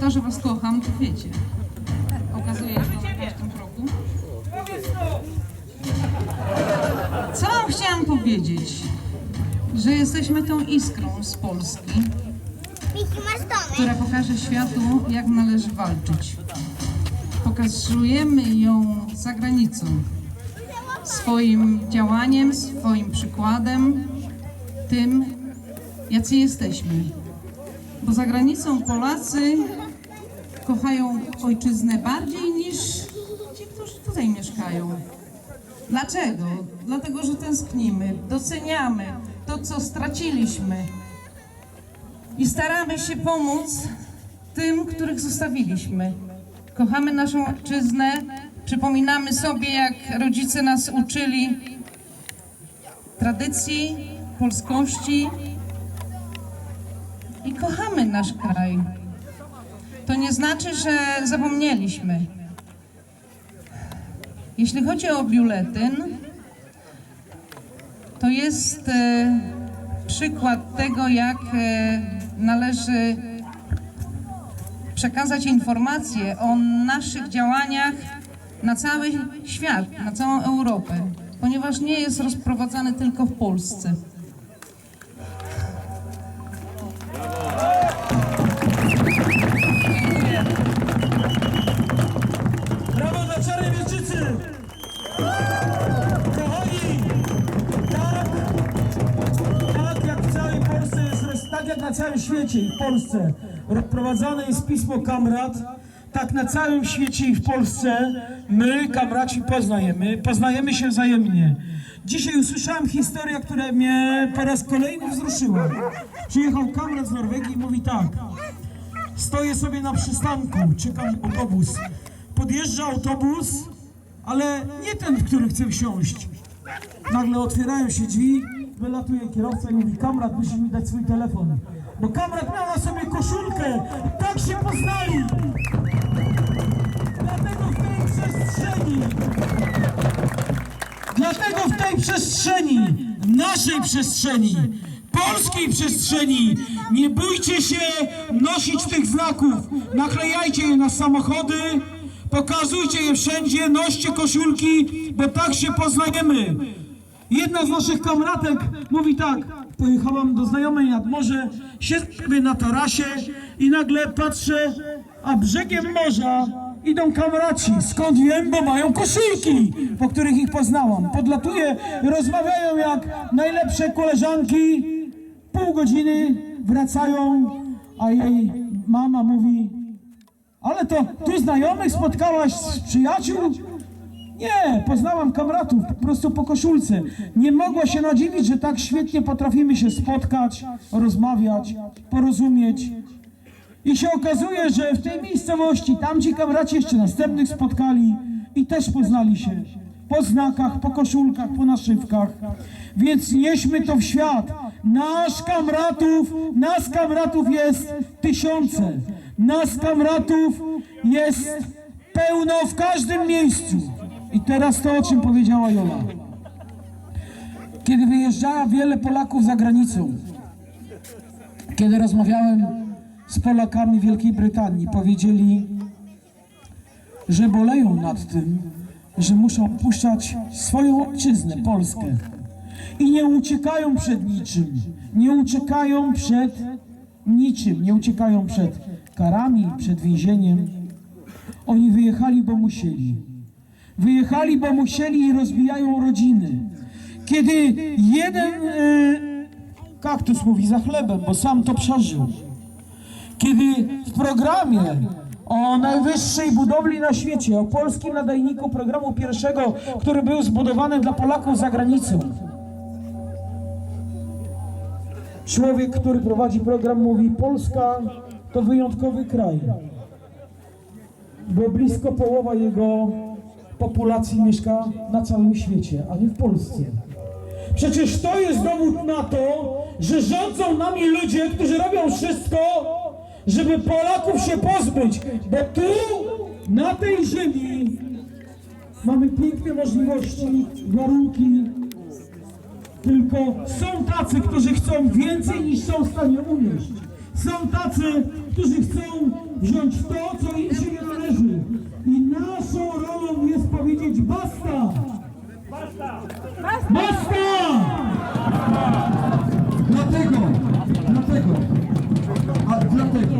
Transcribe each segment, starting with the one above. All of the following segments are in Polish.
To, że was kocham, to wiecie. Okazuję się to na każdym kroku. Co wam chciałam powiedzieć? Że jesteśmy tą iskrą z Polski, która pokaże światu, jak należy walczyć. Pokazujemy ją za granicą. Swoim działaniem, swoim przykładem, tym, jacy jesteśmy. Bo za granicą Polacy kochają ojczyznę bardziej niż ci, którzy tutaj mieszkają. Dlaczego? Dlatego, że tęsknimy, doceniamy to, co straciliśmy i staramy się pomóc tym, których zostawiliśmy. Kochamy naszą ojczyznę, przypominamy sobie, jak rodzice nas uczyli tradycji, polskości i kochamy nasz kraj. To nie znaczy, że zapomnieliśmy. Jeśli chodzi o biuletyn, to jest e, przykład tego, jak e, należy przekazać informacje o naszych działaniach na cały świat, na całą Europę, ponieważ nie jest rozprowadzany tylko w Polsce. Na całym świecie i w Polsce rozprowadzane jest pismo Kamrat, tak na całym świecie i w Polsce my, kamraci, poznajemy, poznajemy się wzajemnie. Dzisiaj usłyszałem historię, która mnie po raz kolejny wzruszyła. Przyjechał kamrat z Norwegii i mówi tak. Stoję sobie na przystanku, czekam autobus. Podjeżdża autobus, ale nie ten, w który chcę wsiąść. Nagle otwierają się drzwi, wylatuje kierowca i mówi Kamrat, musisz mi dać swój telefon. Bo Kamrat miał na sobie koszulkę tak się poznali. Dlatego w tej przestrzeni Dlatego w tej przestrzeni, naszej przestrzeni, polskiej przestrzeni, nie bójcie się nosić tych znaków. Naklejajcie je na samochody, pokazujcie je wszędzie, noście koszulki, bo tak się poznajemy. Jedna z naszych kamratek mówi tak, pojechałam do znajomej nad morze, siedzę na tarasie i nagle patrzę, a brzegiem morza idą kamraci. Skąd wiem, bo mają koszulki, po których ich poznałam. Podlatuję, rozmawiają jak najlepsze koleżanki, pół godziny wracają, a jej mama mówi, ale to tu znajomych spotkałaś z przyjaciół? Nie, poznałam kamratów po prostu po koszulce. Nie mogła się nadziwić, że tak świetnie potrafimy się spotkać, rozmawiać, porozumieć. I się okazuje, że w tej miejscowości tamci kamraci jeszcze następnych spotkali i też poznali się. Po znakach, po koszulkach, po naszywkach. Więc nieśmy to w świat. Nasz kamratów, nas kamratów jest tysiące. Nas kamratów jest pełno w każdym miejscu. I teraz to, o czym powiedziała Jola. Kiedy wyjeżdżała wiele Polaków za granicą, kiedy rozmawiałem z Polakami Wielkiej Brytanii, powiedzieli, że boleją nad tym, że muszą opuszczać swoją ojczyznę, Polskę. I nie uciekają przed niczym. Nie uciekają przed niczym. Nie uciekają przed karami, przed więzieniem. Oni wyjechali, bo musieli. Wyjechali, bo musieli i rozbijają rodziny. Kiedy jeden e, kaktus mówi za chlebem, bo sam to przeżył. Kiedy w programie o najwyższej budowli na świecie, o polskim nadajniku programu pierwszego, który był zbudowany dla Polaków za granicą. Człowiek, który prowadzi program mówi Polska to wyjątkowy kraj, bo blisko połowa jego populacji mieszka na całym świecie, a nie w Polsce. Przecież to jest dowód na to, że rządzą nami ludzie, którzy robią wszystko, żeby Polaków się pozbyć, bo tu, na tej ziemi, mamy piękne możliwości, warunki, tylko są tacy, którzy chcą więcej niż są w stanie unieść. Są tacy, którzy chcą wziąć to, co im się nie należy. I naszą rolą jest powiedzieć basta! Basta! Dlatego, dlatego, a dlatego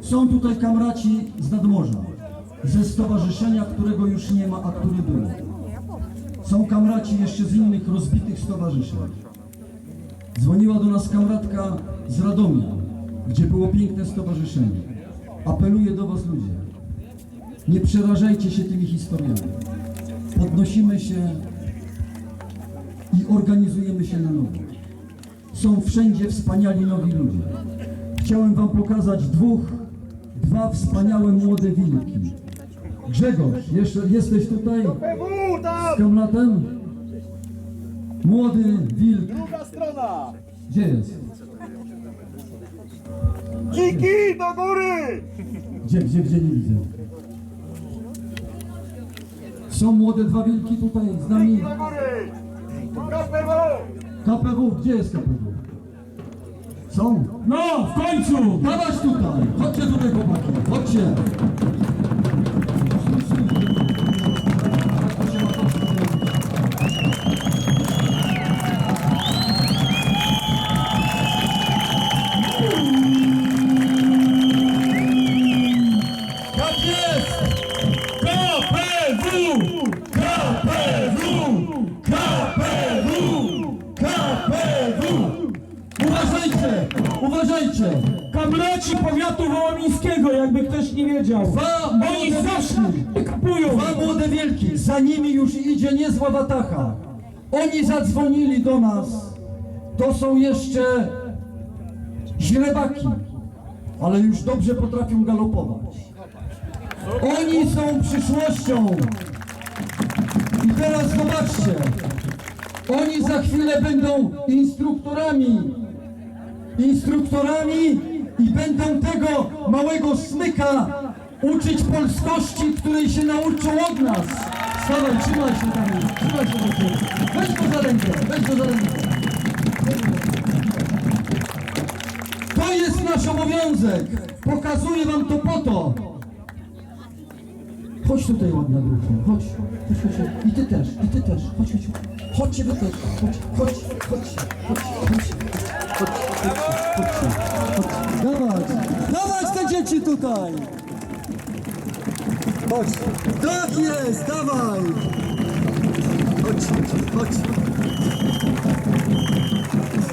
są tutaj kamraci z nadmorza, ze stowarzyszenia, którego już nie ma, a który był. Są kamraci jeszcze z innych rozbitych stowarzyszeń. Dzwoniła do nas kamratka z Radomia, gdzie było piękne stowarzyszenie. Apeluję do was ludzie, nie przerażajcie się tymi historiami. Podnosimy się i organizujemy się na nowo. Są wszędzie wspaniali nowi ludzie. Chciałem wam pokazać dwóch, dwa wspaniałe młode wilki. Grzegorz, jeszcze jesteś tutaj z kamlatem? Młody wilk. Druga strona! Gdzie jest? Kiki do góry! Gdzie, gdzie, gdzie nie widzę? Są młode dwa wilki tutaj z nami. KPW, gdzie jest KPW? Są? No, w końcu! Dawać tutaj! Chodźcie tutaj chłopaki, chodźcie! Ktoś nie wiedział. Dwa Oni młode wilki. kupują. Dwa młode wielki, za nimi już idzie niezła watacha. Oni zadzwonili do nas. To są jeszcze źrebaki, ale już dobrze potrafią galopować. Oni są przyszłością. I teraz zobaczcie. Oni za chwilę będą instruktorami. Instruktorami i będą tego małego smyka uczyć polskości, której się nauczą od nas. Stawaj, trzymaj się tam, trzymaj się tyłu. Weź go za rękę, weź go za rękę. To jest nasz obowiązek. Pokazuję wam to po to. Chodź tutaj ładna grupka, chodź, chodź, chodź, chodź. I ty też, i ty też, chodź, chodź. Chodźcie wy też, chodź, chodź, chodź, chodź, chodź. Chodź, chodź, chodź. Dawać, dawać te dzieci tutaj. Chodź. Tak jest, dawaj. Chodź, chodź.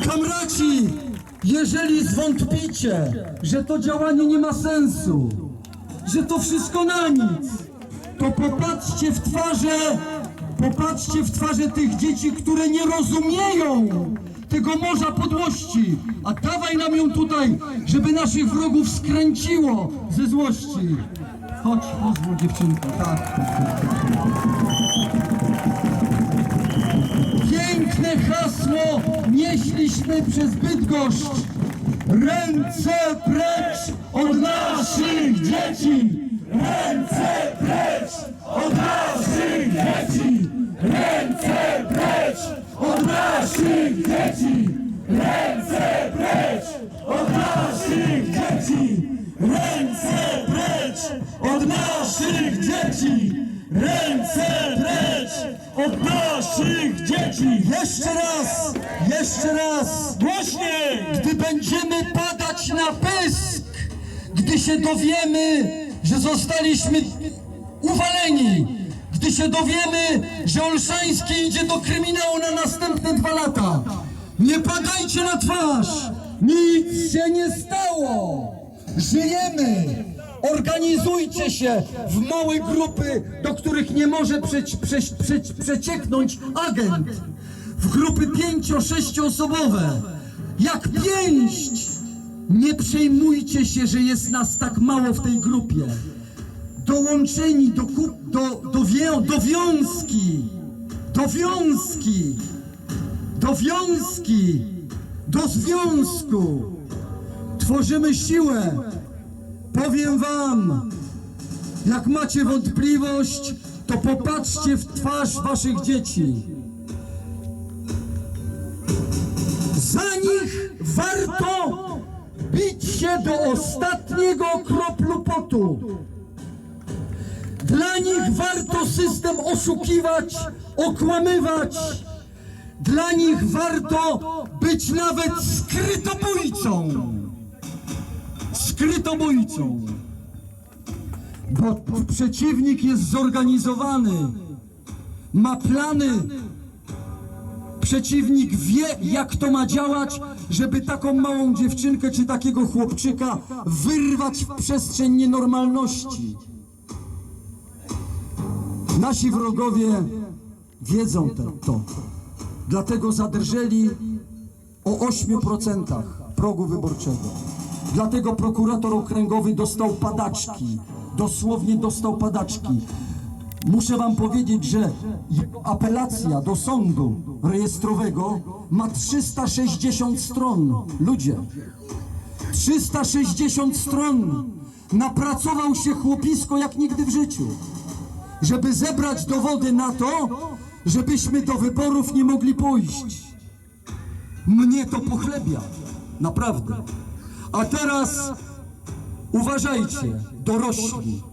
Kamraci, jeżeli zwątpicie, że to działanie nie ma sensu, że to wszystko na nic, to popatrzcie w twarze, popatrzcie w twarze tych dzieci, które nie rozumieją tego morza podłości. A dawaj nam ją tutaj, żeby naszych wrogów skręciło ze złości. Chodź, pozwól dziewczynko, tak. Piękne hasło nieśliśmy przez Bydgoszcz. Ręce precz od naszych dzieci! Ręce precz od naszych dzieci! Ręce precz od naszych dzieci! Ręce precz od naszych dzieci! Ręce precz od naszych dzieci! Ręce precz od naszych dzieci! Jeszcze raz! Jeszcze raz! Głośniej! Gdy będziemy padać na pysk, gdy się dowiemy, że zostaliśmy uwaleni, gdy się dowiemy, że Olszański idzie do kryminału na następne dwa lata, nie padajcie na twarz! Nic się nie stało! Żyjemy! Organizujcie się w małe grupy, do których nie może przecieknąć agent w grupy pięcio-sześcioosobowe. Jak pięść! Nie przejmujcie się, że jest nas tak mało w tej grupie. Dołączeni do, do, do, wię, do wiązki, do wiązki, do wiązki, do związku. Tworzymy siłę. Powiem wam, jak macie wątpliwość, to popatrzcie w twarz waszych dzieci. Za nich warto bić się do ostatniego kroplu potu. Dla nich warto system oszukiwać, okłamywać. Dla nich warto być nawet skrytobójcą. Skrytobójcą. Bo przeciwnik jest zorganizowany, ma plany. Przeciwnik wie, jak to ma działać, żeby taką małą dziewczynkę czy takiego chłopczyka wyrwać w przestrzeń nienormalności. Nasi wrogowie wiedzą te, to. Dlatego zadrżeli o 8% progu wyborczego. Dlatego prokurator okręgowy dostał padaczki. Dosłownie dostał padaczki. Muszę wam powiedzieć, że apelacja do sądu rejestrowego ma 360 stron. Ludzie, 360 stron. Napracował się chłopisko jak nigdy w życiu żeby zebrać dowody na to, żebyśmy do wyborów nie mogli pójść. Mnie to pochlebia. Naprawdę. A teraz uważajcie, dorośli.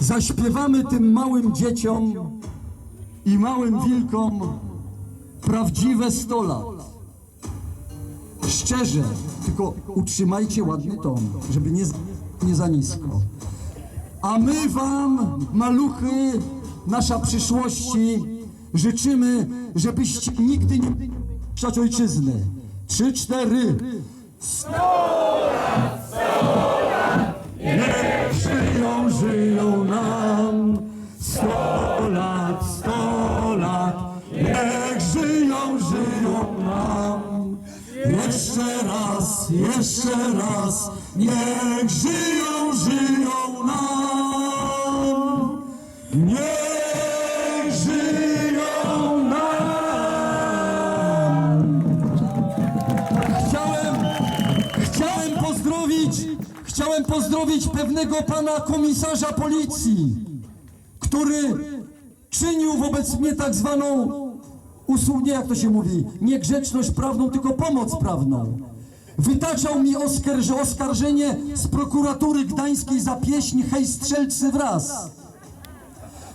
Zaśpiewamy tym małym dzieciom i małym wilkom prawdziwe 100 lat. Szczerze, tylko utrzymajcie ładny ton, żeby nie, nie za nisko. A my wam, maluchy, nasza przyszłości, życzymy, żebyście nigdy nie ojczyzny. Trzy, cztery. Niech żyją, żyją nam. Sto lat, sto lat. Niech żyją, żyją nam. Jeszcze raz, jeszcze raz. Niech żyją pozdrowić pewnego pana komisarza policji, który czynił wobec mnie tak zwaną usługę, jak to się mówi, nie grzeczność prawną, tylko pomoc prawną. Wytaczał mi oskarż, oskarżenie z prokuratury gdańskiej za pieśń Hej strzelcy wraz.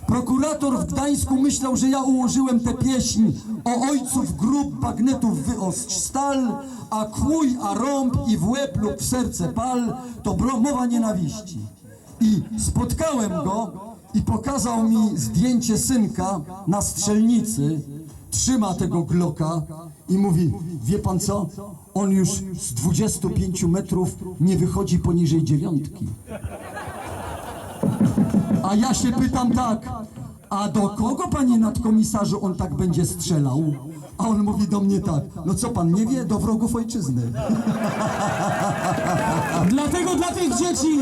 Prokurator w Gdańsku myślał, że ja ułożyłem tę pieśń o ojców grób bagnetów wyostrz stal, a kłuj, a rąb i w łeb lub w serce pal, to bro- mowa nienawiści. I spotkałem go i pokazał mi zdjęcie synka na strzelnicy, trzyma tego gloka i mówi, wie pan co, on już z 25 metrów nie wychodzi poniżej dziewiątki. A ja się pytam tak, a do kogo, panie nadkomisarzu, on tak będzie strzelał? A on mówi do mnie tak, no co pan nie wie, do wrogów ojczyzny. Dlatego dla tych dzieci!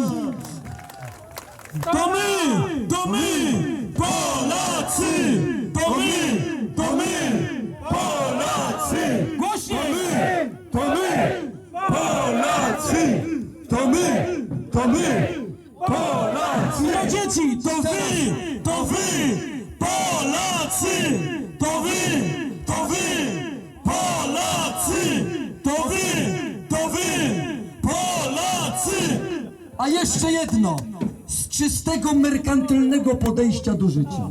To my, to my, Polacy, to my, to my, Polacy, głośniej, to my, Polacy, to my, to my, Dzieci, to wy, to wy, Polacy, to wy, to wy, Polacy, to wy, to wy, Polacy. A jeszcze jedno, z czystego merkantylnego podejścia do życia.